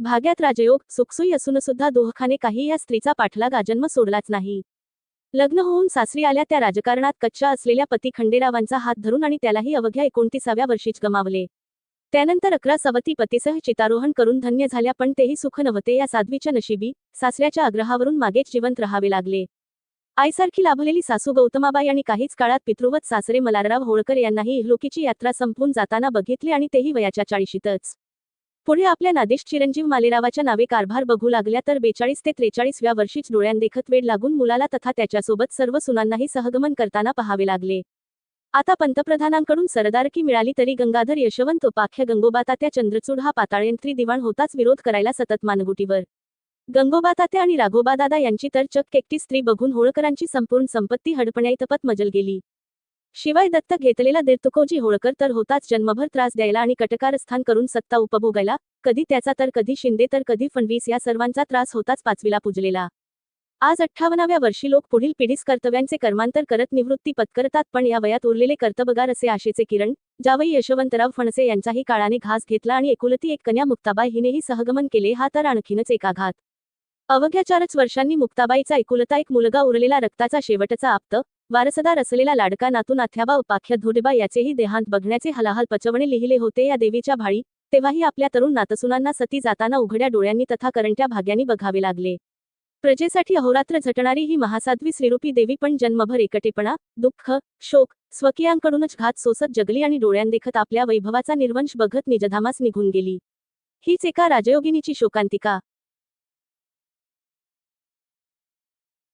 भाग्यात राजयोग सुखसुई असून सुद्धा दोहखाने काही या स्त्रीचा पाठलाग गाजन्म सोडलाच नाही. लग्न होऊन सासरी आल्या त्या राजकारणात कच्च्या असलेल्या पती खंडेरावांचा हात धरून आणि त्यालाही अवघ्या एकोणतीसाव्या वर्षीच गमावले. त्यानंतर अकरा सवती पतीसह चितारोहण करून धन्य झाल्या पण तेही सुख नव्हते या साध्वीच्या नशिबी सासऱ्याच्या आग्रहावरून मागेच जिवंत राहावे लागले. आईसारखी लाभलेली सासू गौतमाबाई आणि काहीच काळात पितृवत सासरे मलारराव होळकर यांनाही इहलोकीची यात्रा संपून जाताना बघितली आणि तेही वयाच्या चाळीशीतच. पुढे आपल्या नादेश चिरंजीव मालेरावाच्या नावे कारभार बघू लागल्या तर बेचाळीस ते त्रेचाळीसव्या वर्षीच डोळ्यांदेखत वेळ लागून मुलाला तथा त्याच्यासोबत सर्व सुनांनाही सहगमन करताना पहावे लागले. आता पंतप्रधानांकडून सरदारकी मिळाली तरी गंगाधर यशवंत उपाख्य गंगोबातात्या चंद्रचूड हा पाताळयंत्री दिवाण होताच विरोध करायला सतत मानगुटीवर. गंगोबातात्या आणि राघोबादादा यांची तर चक्क एकटी स्त्री बघून होळकरांची संपूर्ण संपत्ती हडपण्याइतपत मजल गेली. शिवाय दत्त घेतलेला देवतुकोजी होळकर तर होताच जन्मभर त्रास द्यायला आणि कटकारस्थान करून सत्ता उपभोगायला कधी त्याचा तर कधी शिंदे तर कधी फणवीस या सर्वांचा त्रास होताच पाचवीला पुजलेला. आज अठ्ठावन्नाव्या वर्षी लोक पुढील पिढीस कर्तव्यांचे कर्मांतर करत निवृत्ती पत्करतात पण या वयात उरलेले कर्तबगार असे आशेचे किरण जावई यशवंतराव फणसे यांचाही काळाने घास घेतला आणि एकुलती एक कन्या मुक्ताबाई हिनेही सहगमन केले हा तर आणखीनच एक आघात अवघ्या चारच वर्षांनी मुक्ताबाईचा एकुलता एक मुलगा उरलेला रक्ताचा शेवटचा आप्त वारसदार असलेला लाडका नातून आथ्याबा उपाख्य धोडेबा याचेही देहांत बघण्याचे हलाहल पचवणे लिहिले होते या देवीच्या भाळी. तेव्हाही आपल्या तरुण नातसुनांना सती जाताना उघड्या डोळ्यांनी तथा करंट्या भाग्यांनी बघावे लागले. प्रजेसाठी अहोरात्र झटणारी ही महासाध्वी श्रीरूपी देवी पण जन्मभर एकटेपणा दुःख शोक स्वकीयांकडूनच घात सोसत जगली आणि डोळ्यांदेखत आपल्या वैभवाचा निर्वंश बघत निजधामास निघून गेली. हीच एका राजयोगिनीची शोकांतिका.